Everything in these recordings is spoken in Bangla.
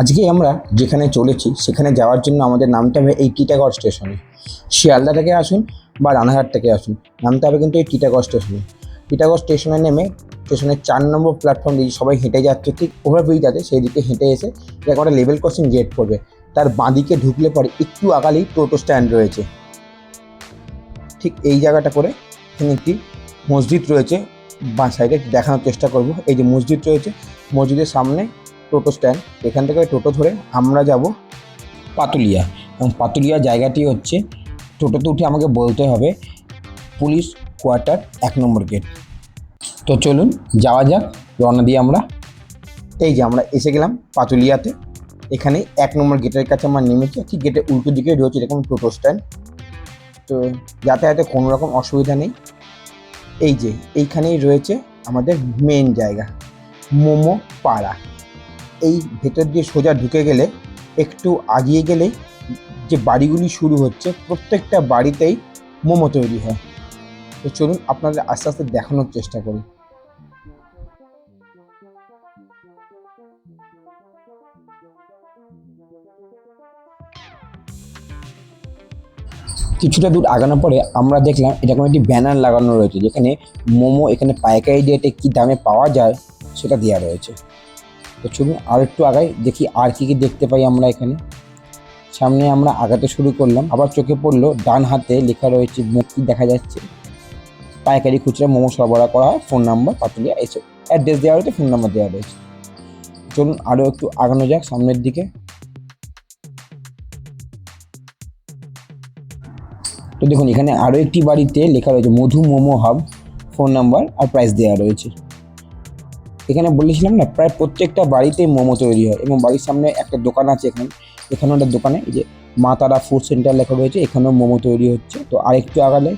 আজকে আমরা যেখানে চলেছি, সেখানে যাওয়ার জন্য আমাদের নামতে হবে এই টিটাগড় স্টেশনে। শিয়ালদা থেকে আসুন বা রানাঘাট থেকে আসুন, নামতে হবে কিন্তু এই টিটাগড় স্টেশনে। টিটাগড় স্টেশনে নেমে স্টেশনের চার নম্বর প্ল্যাটফর্ম দিয়ে সবাই হেঁটে যাচ্ছে, ঠিক ওভারব্রিজ আছে সেই দিকে হেঁটে এসে একটা লেভেল ক্রসিং গেট পড়বে তার বাঁদিকে ঢুকলে পরে একটু আগালেই টোটো স্ট্যান্ড রয়েছে। ঠিক এই জায়গাটা করে এখানে একটি মসজিদ রয়েছে, বাঁ সাইডে দেখানোর চেষ্টা করব। এই যে মসজিদ রয়েছে, মসজিদের সামনে টোটো স্ট্যান্ড, এখান থেকে টোটো ধরে আমরা যাব পাতুলিয়া। এবং পাতুলিয়া জায়গাটি হচ্ছে, টোটোতে উঠে আমাকে বলতে হবে, পুলিশ কোয়ার্টার এক নম্বর গেট। তো চলুন, যাওয়া যাক, রওনা দিয়ে আমরা। এই যে আমরা এসে গেলাম পাতুলিয়াতে। এখানে এক নম্বর গেটের কাছে আমরা নেমেছি, ঠিক গেটের উল্টো দিকে রয়েছে এরকম টোটো স্ট্যান্ড। তো যাতায়াতে কোনো রকম অসুবিধা নেই। এই যে, এইখানেই রয়েছে আমাদের মেন জায়গা মোমো পাড়া এই ভেতর দিয়ে সোজা ঢুকে গেলে, একটু আগিয়ে গেলেই যে বাড়িগুলি শুরু হচ্ছে, প্রত্যেকটা বাড়িতেই মোমো তৈরি হয়। তো চলুন আপনাদের আস্তে আস্তে দেখানোর চেষ্টা করি। কিছুটা দূর আগানোর পরে আমরা দেখলাম এরকম একটি ব্যানার লাগানো রয়েছে, যেখানে মোমো এখানে পাইকারি রেটে কী দামে পাওয়া যায় সেটা দেওয়া রয়েছে। তো চলুন আর একটু আগাই, দেখি আর কী কী দেখতে পাই আমরা এখানে। সামনে আমরা আগাতে শুরু করলাম। আবার চোখে পড়ল, ডান হাতে লেখা রয়েছে মুক্তি দেখা যাচ্ছে? পাইকারি খুচরা মোমো সরবরাহ করা হয়, ফোন নাম্বার, পাতুলিয়া এসব অ্যাড্রেস দেওয়া রয়েছে, ফোন নাম্বার দেওয়া রয়েছে। চলুন আরও একটু আগানো যাক সামনের দিকে। তো দেখুন, এখানে আরও একটি বাড়িতে লেখা রয়েছে, Madhu momo hub, phone number আর প্রাইস দেওয়া রয়েছে। এখানে বলেছিলাম না, প্রায় প্রত্যেকটা বাড়িতেই মোমো তৈরি হয় এবং বাড়ির সামনে একটা দোকান আছে এখানে। এখানেও একটা দোকানে এই যে মা তারা ফুড সেন্টার লেখা রয়েছে, এখানেও মোমো তৈরি হচ্ছে। তো আরেকটু আগালে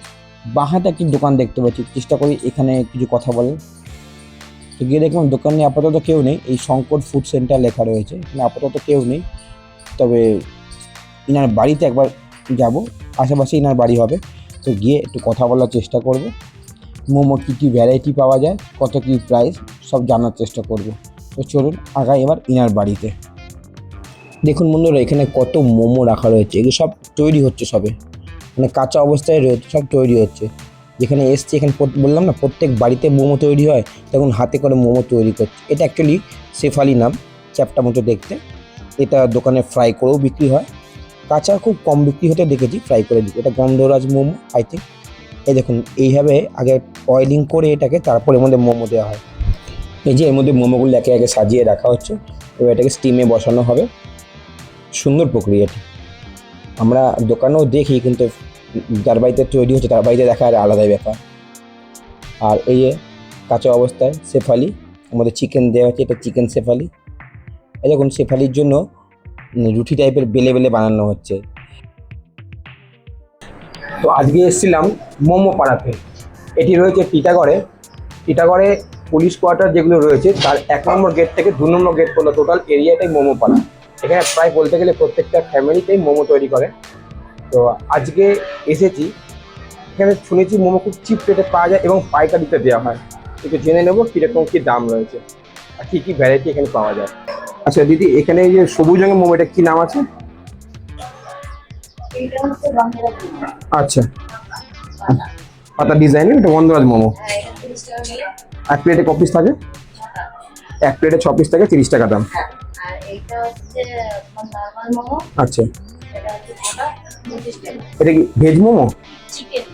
বাহাতে একটি দোকান দেখতে পাচ্ছি, চেষ্টা করি এখানে কিছু কথা বলে তো গিয়ে দেখলাম দোকানে আপাতত কেউ নেই, এই শঙ্কর ফুড সেন্টার লেখা রয়েছে, এখানে আপাতত কেউ নেই। তবে ইনার বাড়িতে একবার যাব, আশেপাশে ইনার বাড়ি হবে। তো গিয়ে একটু কথা বলার চেষ্টা করব। মোমো কী কী ভ্যারাইটি পাওয়া যায়, কত কী প্রাইস সব জানার চেষ্টা করব। তো চলুন, আগাই এবার ইনার বাড়িতে। দেখুন বন্ধুরা, এখানে কত মোমো রাখা রয়েছে। এগুলো সব তৈরি হচ্ছে সবে। মানে কাঁচা অবস্থায় রয়েছে সব তৈরি হচ্ছে। যেখানে এসছে, এখানে বললাম না, প্রত্যেক বাড়িতে মোমো তৈরি হয়। তখন হাতে করে মোমো তৈরি করছে। এটা অ্যাকচুয়ালি শেফালি নাম, চ্যাপটা মতো দেখতে। এটা দোকানে ফ্রাই করেও বিক্রি হয়। কাঁচা খুব কম বিক্রি হতে দেখেছি ফ্রাই করে দিই। এটা গন্ধরাজ মোমো আই থিঙ্ক এই দেখুন, এইভাবে আগে অয়েলিং করে এটাকে, তারপরে মধ্যে মোমো দেওয়া হয়। এই যে এর মধ্যে মোমোগুলো একে একে সাজিয়ে রাখা হচ্ছে। এবার এটাকে স্টিমে বসানো হবে। সুন্দর প্রক্রিয়াটি। আমরা দোকানেও দেখি, কিন্তু যার বাড়িতে তৈরি হচ্ছে, তার বাড়িতে দেখা আর আলাদাই ব্যাপার। আর এই কাঁচা অবস্থায় শেফালি, আমাদের চিকেন দেওয়া হচ্ছে, এটা চিকেন শেফালি। এই দেখুন, শেফালির জন্য রুটি টাইপের বেলে বেলে বানানো হচ্ছে। তো আজকে এসেছিলাম মোমো পাড়াতে। এটি রয়েছে টিটাগড়ে টিটাগড়ে পুলিশ কোয়ার্টার যেগুলো রয়েছে তার এক নম্বর গেট থেকে দু নম্বর গেট পর্যন্ত টোটাল এরিয়াটাই মোমো পাড়া। এখানে প্রায় বলতে গেলে প্রত্যেকটা ফ্যামিলিতেই মোমো তৈরি করে। তো আজকে এসেছি এখানে শুনেছি মোমো খুব চিপ রেটে পাওয়া যায় এবং পাইকারিতে দেওয়া হয়। একটু জেনে নেব কীরকম কী দাম রয়েছে আর কী কী ভ্যারাইটি এখানে পাওয়া যায়। আচ্ছা দিদি এখানে এই যে সবুজ রঙের মোমো এটা কী নাম আছে। আচ্ছা। পাতা ডিজাইনের এটা গন্ধরাজ মোমো। হ্যাঁ। এক প্লেটে ক পিস থাকে? এক প্লেটে ছ পিস থাকে তিরিশ টাকা দাম। হ্যাঁ, আচ্ছা। এটা কি ভেজ মোমো?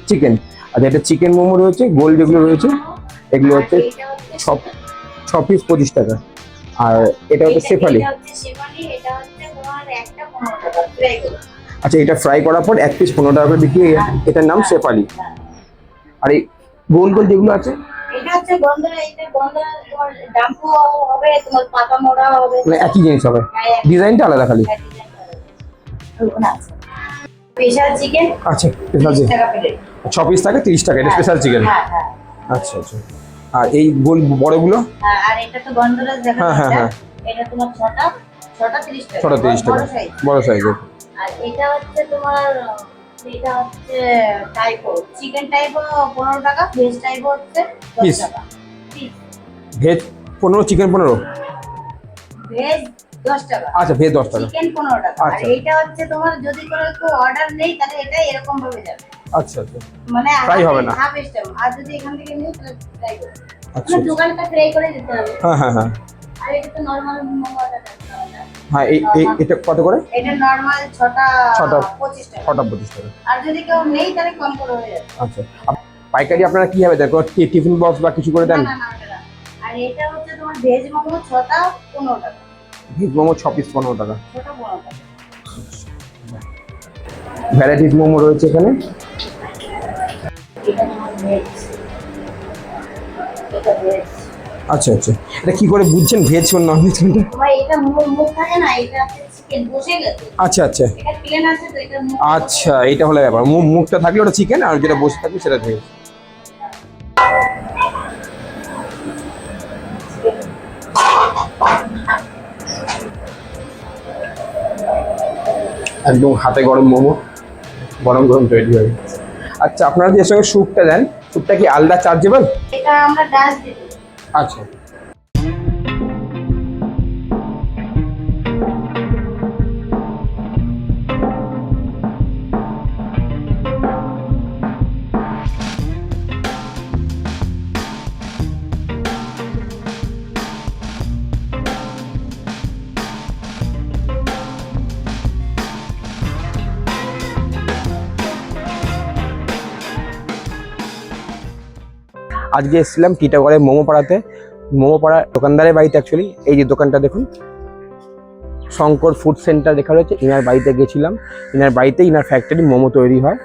চিকেন। আচ্ছা এটা চিকেন মোমো রয়েছে গোল যেগুলো রয়েছে এগুলো হচ্ছে ছ পিস পঁচিশ টাকা। আর এটা হচ্ছে শেফালি। আচ্ছা এটা ফ্রাই করার পর এক পিস পনেরো টাকা করে বিক্রি এটার নাম শেফালি। হ্যাঁ। আর এই গোল গোল যেগুলো আছে এটা হচ্ছে গন্ধরা এটা গন্ধরা তোমার ডাম্পু হবে তোমার পাতা মোড়া হবে। মানে একই জিনিস হবে? হ্যাঁ, ডিজাইনটা আলাদা খালি? হ্যাঁ, স্পেশাল চিকেন আচ্ছা স্পেশাল তিরিশ ছ পিস থাকে তিরিশ টাকা এটা স্পেশাল চিকেন হ্যাঁ হ্যাঁ। আচ্ছা আচ্ছা। আর এই গোল বড়গুলো? হ্যাঁ, আর এটা তো গন্ধরাজ দেখা হ্যাঁ, হ্যাঁ, যাচ্ছে। এটা তোমার ছটা ছটা তিরিশ টাকা। ছটা তিরিশ টাকা। বড় সাইজের আর এটা হচ্ছে তোমার এটা হচ্ছে টাইপো চিকেন টাইপো পনেরো টাকা ভেজ টাইপো হচ্ছে দশ টাকা। ভেজ পনেরো চিকেন পনেরো? ভেজ দশ টাকা। আচ্ছা ভেজ দশ টাকা। চিকেন পনেরো টাকা। আর আচ্ছা। এইটা হচ্ছে তোমার যদি কোনো অর্ডার নেই তাহলে এটা এরকম ভাবে যাবে। আচ্ছা আচ্ছা। মানে Fry হবে না। হাফ স্টেম আর যদি এখান থেকে নিও তাহলে ফ্রাই করবে আচ্ছা মানে দোকানটা ফ্রাই করে দিতে হবে। হ্যাঁ হ্যাঁ হ্যাঁ। আর এটা তো নরমাল মোমো অর্ডার হ্যাঁ এই এটা কত করে? এটা নরমাল ছটা ছটা। পঁচিশ টাকা। ছটা পঁচিশ টাকা। আর যদি কেউ নেই তাহলে কম করে হয়ে যাবে। আচ্ছা আপ- পাইকারি আপনারা কীভাবে দেন কোনো টিফিন বক্স বা কিছু করে দেন? না না না। আর এটা হচ্ছে তোমার ভেজ মোমো ছটা পনেরো টাকা। ভেজ মোমো ছ পিস পনেরো টাকা। ভ্যারাইটিস মোমো রয়েছে এখানে। এটা ভেজ। এটা ভেজ। আচ্ছা আচ্ছা। এটা কি করে বুঝছেন? ভেজ কোন নন ভেজ কোনটা? তোমার এটা মুখ মুখ থাকে না এটা চিকেন বসে গেছে। আচ্ছা আচ্ছা। এটা প্লেন আছে তো এটা আচ্ছা এইটা হলো ব্যাপার। মুখ মুখটা থাকলে ওটা চিকেন আর যেটা বসে থাকবে সেটা ভেজ। একদম হাতে গরম মোমো গরম গরম তৈরি হবে আচ্ছা আপনারা যে সঙ্গে স্যুপটা দেন স্যুপটা কি আলাদা চার্জেবল এটা আমরা ডান্স দিই। আচ্ছা আজকে এসেছিলাম টিটাগড়ে মোমো পাড়াতে মোমো পাড়া দোকানদারের বাড়িতে অ্যাকচুয়ালি এই যে দোকানটা দেখুন। শঙ্কর ফুড সেন্টার লেখা রয়েছে। ইনার বাড়িতে গেছিলাম। ইনার বাড়িতে ইনার ফ্যাক্টরি মোমো তৈরি হয়।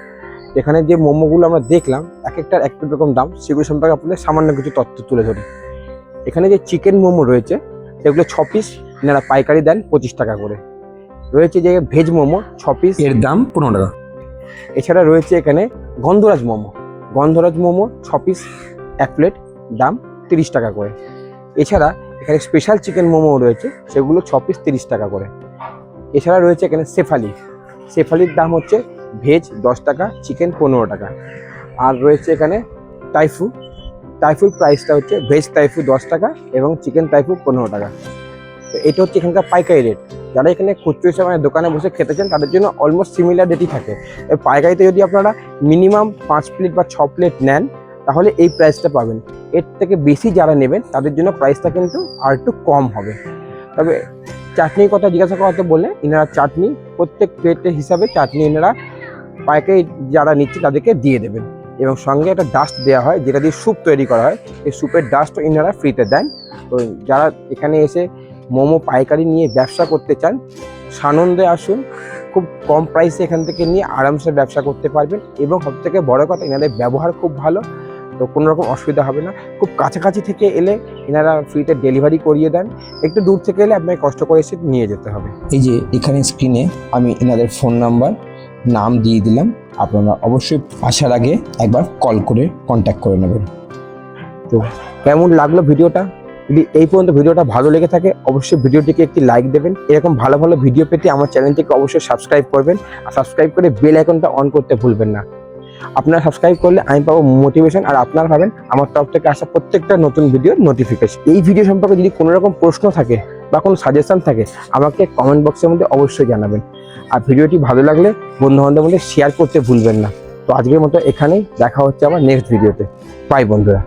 এখানে যে মোমোগুলো আমরা দেখলাম এক একটার এক এক রকম দাম। সেগুলো সম্পর্কে আপনাদের সামান্য কিছু তথ্য তুলে ধরি। এখানে যে চিকেন মোমো রয়েছে সেগুলো ছ পিস ইনারা পাইকারি দেন পঁচিশ টাকা করে। রয়েছে যে ভেজ মোমো ছ পিস এর দাম পনেরো টাকা। এছাড়া রয়েছে এখানে গন্ধরাজ মোমো। গন্ধরাজ মোমো ছ পিস এক প্লেট দাম তিরিশ টাকা করে। এছাড়া এখানে স্পেশাল চিকেন মোমো রয়েছে, সেগুলো ছ পিস তিরিশ টাকা করে। এছাড়া রয়েছে এখানে সেফালি সেফালির দাম হচ্ছে ভেজ দশ টাকা চিকেন পনেরো টাকা। আর রয়েছে এখানে টাইফু টাইফুর প্রাইসটা হচ্ছে ভেজ টাইফু দশ টাকা এবং চিকেন টাইফু পনেরো টাকা। তো এটা হচ্ছে এখানকার পাইকারি রেট যারা এখানে খুচরো হিসাবে মানে দোকানে বসে খেতে চান, তাদের জন্য অলমোস্ট সিমিলার রেটই থাকে পাইকারিতে যদি আপনারা মিনিমাম পাঁচ প্লেট বা ছ প্লেট নেন তাহলে এই প্রাইসটা পাবেন। এর থেকে বেশি যারা নেবেন, তাদের জন্য প্রাইসটা কিন্তু আর একটু কম হবে। তবে চাটনির কথা জিজ্ঞাসা করাতে বললে এনারা চাটনি, প্রত্যেক প্লেটের হিসাবে চাটনি এনারা পাইকারি যারা নিচ্ছে, তাদেরকে দিয়ে দেবেন। এবং সঙ্গে একটা ডাস্ট দেওয়া হয়, যেটা দিয়ে স্যুপ তৈরি করা হয়। এই স্যুপের ডাস্টও এনারা ফ্রিতে দেন। তো যারা এখানে এসে মোমো পাইকারি নিয়ে ব্যবসা করতে চান, সানন্দে আসুন। খুব কম প্রাইসে এখান থেকে নিয়ে আরামসে ব্যবসা করতে পারবেন। এবং সব থেকে বড় কথা এনাদের ব্যবহার খুব ভালো। তো কোনো রকম অসুবিধা হবে না। খুব কাছাকাছি থেকে এলে এনারা ফ্রিতে ডেলিভারি করিয়ে দেন। একটু দূর থেকে এলে আপনাকে কষ্ট করে এসে নিয়ে যেতে হবে। এই যে এখানে স্ক্রিনে আমি এনাদের ফোন নাম্বার নাম দিয়ে দিলাম। আপনারা অবশ্যই আসার আগে একবার কল করে কন্ট্যাক্ট করে নেবেন। তো কেমন লাগল ভিডিওটা? যদি এই পর্যন্ত ভিডিওটা ভালো লেগে থাকে অবশ্যই ভিডিওটিকে একটি লাইক দেবেন। এরকম ভালো ভালো ভিডিও পেতে আমার চ্যানেলটিকে অবশ্যই সাবস্ক্রাইব করবেন। আর সাবস্ক্রাইব করে বেল আইকনটা অন করতে ভুলবেন না। আপনারা সাবস্ক্রাইব করলে আমি পাবো মোটিভেশন আর আপনারা পাবেন আমার তরফ থেকে আসা প্রত্যেকটা নতুন ভিডিওর নোটিফিকেশন এই ভিডিও সম্পর্কে যদি কোনো রকম প্রশ্ন থাকে বা কোনো সাজেশন থাকে, আমাকে কমেন্ট বক্সের মধ্যে অবশ্যই জানাবেন। আর ভিডিওটি ভালো লাগলে বন্ধুবান্ধবের মধ্যে শেয়ার করতে ভুলবেন না। তো আজকের মতো এখানেই দেখা হচ্ছে আমার নেক্সট ভিডিওতে বাই বন্ধুরা।